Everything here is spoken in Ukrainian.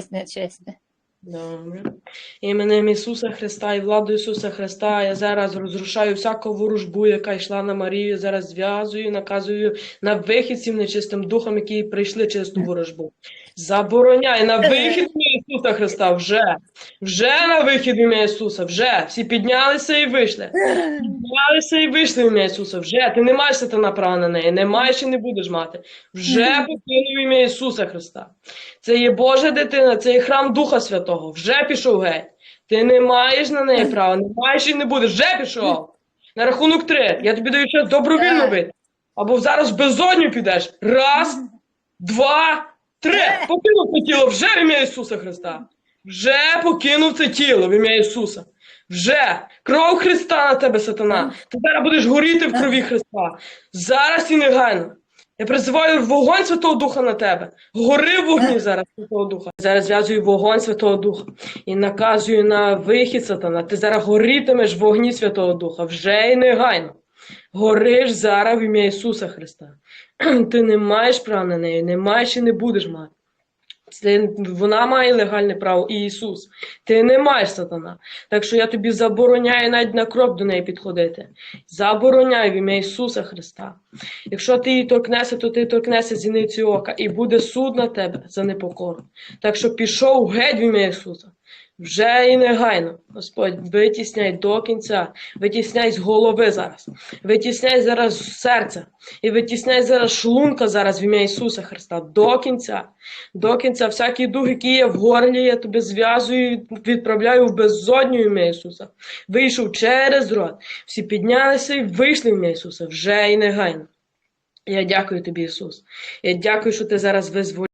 щось нечисте. Добре. Іменем Ісуса Христа і владою Ісуса Христа я зараз розрушаю всяку ворожбу, яка йшла на Марію. Зараз зв'язую, наказую на вихід всім нечистим духам, які прийшли через ту ворожбу. Забороняй на вихід Ісуса Христа. Вже. Вже на вихід ім'я Ісуса. Вже. Всі піднялися і вийшли. Піднялися і вийшли ім'я Ісуса. Вже. Ти не маєш сатана права на неї. Не маєш і не будеш мати. Вже покинув ім'я Ісуса Христа. Це є Божа дитина, це є храм Духа Святого. Вже пішов геть. Ти не маєш на неї права, не маєш і не будеш. Вже пішов. На рахунок три. Я тобі даю час добровільно вийти. Або зараз в безодню підеш. Раз, два, три. Покинув це тіло вже в ім'я Ісуса Христа. Вже покинув це тіло в ім'я Ісуса. Вже кров Христа на тебе, сатана. Ти зараз будеш горіти в крові Христа. Зараз і негайно. Я призиваю вогонь Святого Духа на тебе. Гори в вогні зараз Святого Духа. Зараз зв'язую вогонь Святого Духа і наказую на вихід сатана. Ти зараз горітимеш вогні Святого Духа. Вже і негайно. Гориш зараз в ім'я Ісуса Христа. Ти не маєш права на неї, не маєш і не будеш мати. Це, вона має легальне право і Ісус. Ти не маєш сатана. Так що я тобі забороняю навіть на крок до неї підходити. Забороняю в ім'я Ісуса Христа. Якщо ти її торкнешся, то ти торкнешся зіниці ока, і буде суд на тебе за непокору. Так що пішов геть в ім'я Ісуса. Вже і негайно, Господь, витісняй до кінця, витісняй з голови зараз, витісняй зараз з серця, і витісняй зараз шлунка зараз в ім'я Ісуса Христа до кінця. До кінця всякий дух, який є в горлі, я тобі зв'язую, відправляю в безодню ім'я Ісуса. Вийшов через рот. Всі піднялися і вийшли в ім'я Ісуса вже і негайно. Я дякую тобі, Ісус. Я дякую, що ти зараз визволяєш.